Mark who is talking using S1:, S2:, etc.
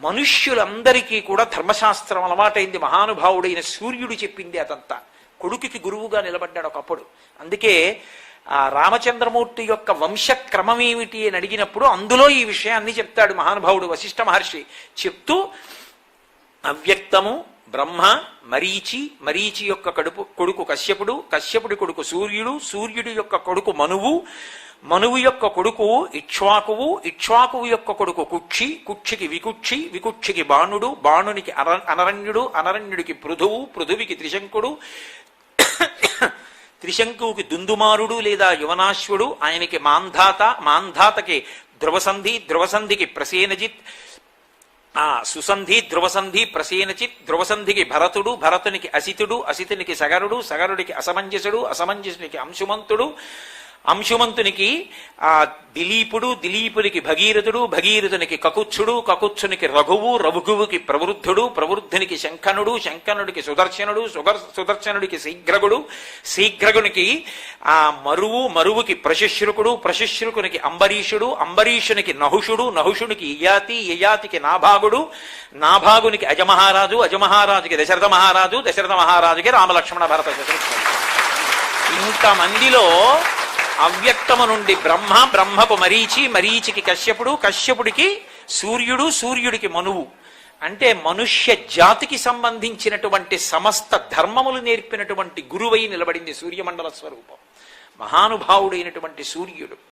S1: మనుష్యులందరికీ కూడా ధర్మశాస్త్రం అలవాటైంది. మహానుభావుడైన సూర్యుడు చెప్పింది అదంతా. కొడుకుకి గురువుగా నిలబడ్డాడు ఒకప్పుడు. అందుకే ఆ రామచంద్రమూర్తి యొక్క వంశక్రమం ఏమిటి అని అడిగినప్పుడు అందులో ఈ విషయాన్ని చెప్తాడు మహానుభావుడు వశిష్ఠ మహర్షి. చెప్తూ అవ్యక్తము బ్రహ్మ మరీచి మరీచి యొక్క కడుపు కొడుకు కశ్యపుడు కశ్యపుడి కొడుకు సూర్యుడు సూర్యుడి యొక్క కొడుకు మనువు మనువు యొక్క కొడుకు ఇక్ష్వాకువు ఇక్ష్వాకువు యొక్క కొడుకు కుక్షి కుక్షికి వికుక్షి వికుక్షికి బాణుడు బాణునికి అర అనరణ్యుడు అనరణ్యుడికి పృథువు పృథువికి త్రిశంకుడు త్రిశంకువుకి దుందుమారుడు లేదా యువనాశ్వుడు ఆయనకి మాంధాత మాంధాతకి ధ్రువసంధి ధ్రువసంధికి ప్రసేనజిత్ ఆ సుసంధి ధ్రువసంధి ప్రసేనచిత్ ధ్రువసంధికి భరతుడు భరతునికి అసితుడు అసితునికి సగరుడు సగరుడికి అసమంజసుడు అసమంజసునికి అంశుమంతుడు అంశుమంతునికి ఆ దిలీపుడు దిలీపునికి భగీరథుడు భగీరథునికి కకుచ్చుడు కకుచ్చునికి రఘువు రఘువుకి ప్రవృద్ధుడు ప్రవృద్ధునికి శంఖనుడు శంఖనుడికి సుదర్శనుడు సుగర్ సుదర్శనుడికి శీఘ్రగుడు శీఘ్రగునికి ఆ మరువు మరువుకి ప్రశిశ్రుకుడు ప్రశిశ్రుకునికి అంబరీషుడు అంబరీషునికి నహుషుడు నహుషునికి ఇయాతి ఇయాతికి నాభాగుడు నాభాగునికి అజమహారాజు అజమహారాజుకి దశరథ మహారాజు దశరథ మహారాజుకి రామలక్ష్మణ భరత శత్రుఘ్నులు ఇంతమందిలో అవ్యక్తము నుండి బ్రహ్మ బ్రహ్మపు మరీచి మరీచికి కశ్యపుడు కశ్యపుడికి సూర్యుడు సూర్యుడికి మనువు. అంటే మనుష్య జాతికి సంబంధించినటువంటి సమస్త ధర్మములు నేర్పినటువంటి గురువై నిలబడింది సూర్యమండల స్వరూపం. మహానుభావుడైనటువంటి సూర్యుడు.